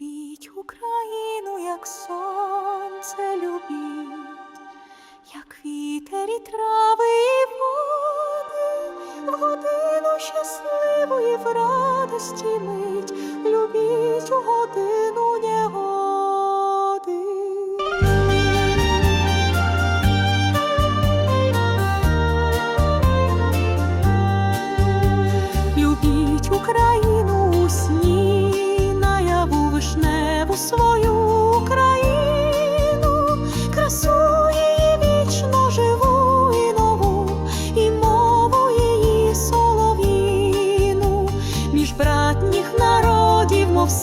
Любіть Україну, як сонце любіть, як вітер і трави і води, в годину щасливої в радості мить, любіть у годину негоди.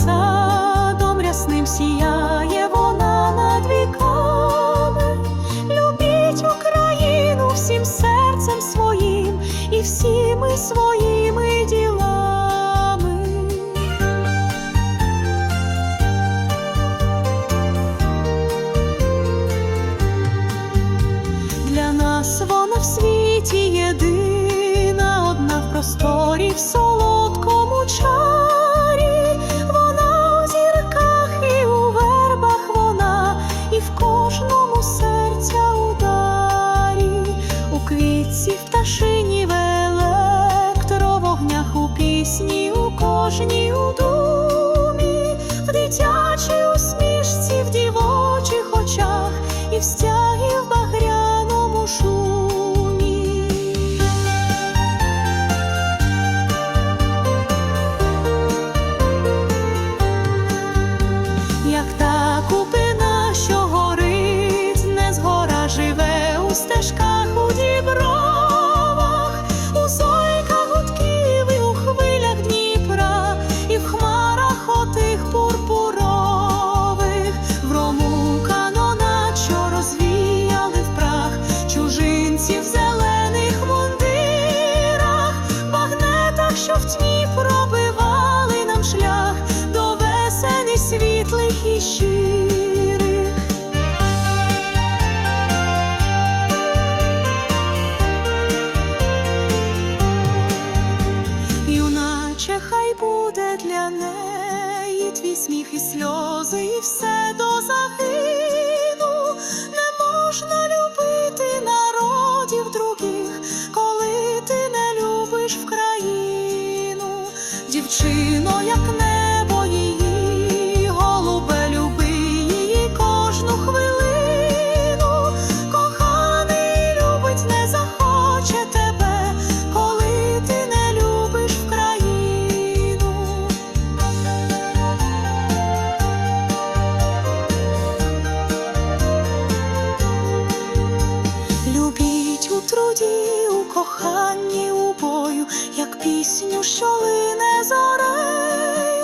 Садом рясним сіяє вона над віками. Любіть Україну всім серцем своїм і всіми своїми ділами. Для нас вона в світі єдина, одна в просторі, в солодкому чарі. Світлих і щирих. Юначе хай буде для неї твій сміх і сльози, і все до загину. Не можна любити народів других, коли ти не любиш в країну. Дівчино, як небо житті, у коханні, у бою, як пісню, що лине зоре.